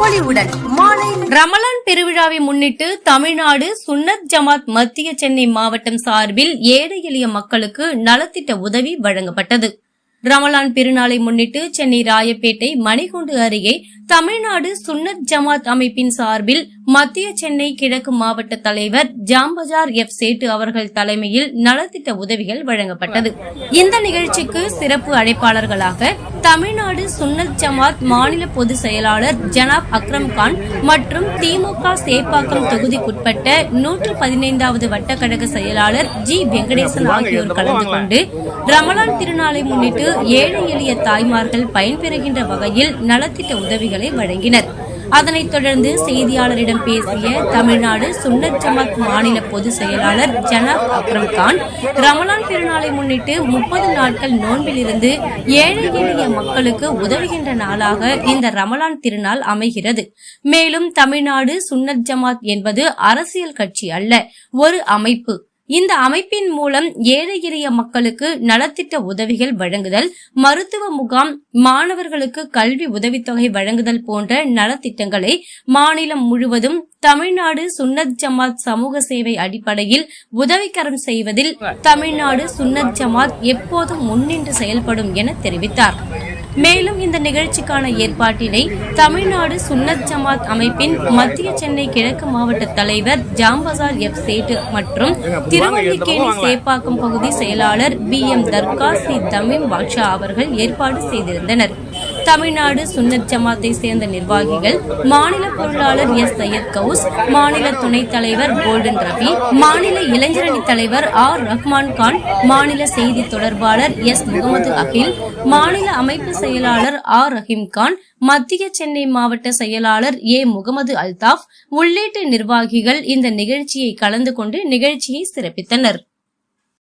பொலிவுடன் மாலை ரமலான் பெருவிழாவை முன்னிட்டு தமிழ்நாடு சுன்னத் ஜமாத் மத்திய சென்னை மாவட்டம் சார்பில் ஏழை எளிய மக்களுக்கு நலத்திட்ட உதவி வழங்கப்பட்டது. ரமலான் பெருநாளை முன்னிட்டு சென்னை ராயப்பேட்டை மணிகுண்டு அருகே தமிழ்நாடு சுன்னத் ஜமாத் அமைப்பின் சார்பில் மத்திய சென்னை கிழக்கு மாவட்ட தலைவர் ஜாம்பஜார் எஃப் சேட்டு அவர்கள் தலைமையில் நலத்திட்ட உதவிகள் வழங்கப்பட்டது. இந்த நிகழ்ச்சிக்கு சிறப்பு அழைப்பாளர்களாக தமிழ்நாடு சுன்னத் ஜமாத் மாநில பொதுச் செயலாளர் ஜனாப் அக்ரம் கான் மற்றும் திமுக சேப்பாக்கம் தொகுதிக்குட்பட்ட நூற்று பதினைந்தாவது வட்டக்கழக செயலாளர் ஜி வெங்கடேசன் ஆகியோர் கலந்து கொண்டு ரமலான் திருநாளை முன்னிட்டு ஏழை எளிய தாய்மார்கள் பயன்பெறுகின்ற வகையில் நலத்திட்ட உதவிகளை வழங்கினர். அதனைத் தொடர்ந்து செய்தியாளரிடம் பேசிய தமிழ்நாடு சுன்னத் ஜமாத் மாநில பொதுச் செயலாளர் ஜனாப் அக்ரம் கான் ரமலான் திருநாளை முன்னிட்டு முப்பது நாட்கள் நோன்பிலிருந்து ஏழை எளிய மக்களுக்கு உதவுகின்ற நாளாக இந்த ரமலான் திருநாள் அமைகிறது. மேலும் தமிழ்நாடு சுன்னத் ஜமாத் என்பது அரசியல் கட்சி அல்ல ஒரு அமைப்பு. இந்த அமைப்பின் மூலம் ஏழை எளிய மக்களுக்கு நலத்திட்ட உதவிகள் வழங்குதல் மருத்துவ முகாம் மாணவர்களுக்கு கல்வி உதவித்தொகை வழங்குதல் போன்ற நலத்திட்டங்களை மாநிலம் முழுவதும் தமிழ்நாடு சுன்னத் ஜமாத் சமூக சேவை அடிப்படையில் உதவிக்கரம் செய்வதில் தமிழ்நாடு சுன்னத் ஜமாத் எப்போதும் முன்னின்று செயல்படும் என தெரிவித்தார். மேலும் இந்த நிகழ்ச்சிக்கான ஏற்பாட்டினை தமிழ்நாடு சுன்னத் ஜமாத் அமைப்பின் மத்திய சென்னை கிழக்கு மாவட்ட தலைவர் ஜாம்பசார் எஃப் சேட்டு மற்றும் திருவல்லிக்கேணி சேப்பாக்கம் பகுதி செயலாளர் P M Dargah C Tamim Basha அவர்கள் ஏற்பாடு செய்திருந்தனர். தமிழ்நாடு சுன்னத் ஜமாத்தை சேர்ந்த நிர்வாகிகள் மாநில பொருளாளர் எஸ். சையத் கவுஸ் மாநில துணைத் தலைவர் கோல்டன் ரவி மாநில இளைஞரணி தலைவர் ஆர். ரஹ்மான் கான் மாநில செய்தி தொடர்பாளர் எஸ். முகமது அகில் மாநில அமைப்பு செயலாளர் ஆர். ரஹீம் கான் மத்திய சென்னை மாவட்ட செயலாளர் ஏ. முகமது அல்தாப் உள்ளிட்ட நிர்வாகிகள் இந்த நிகழ்ச்சியை கலந்து கொண்டு நிகழ்ச்சியை சிறப்பித்தனர்.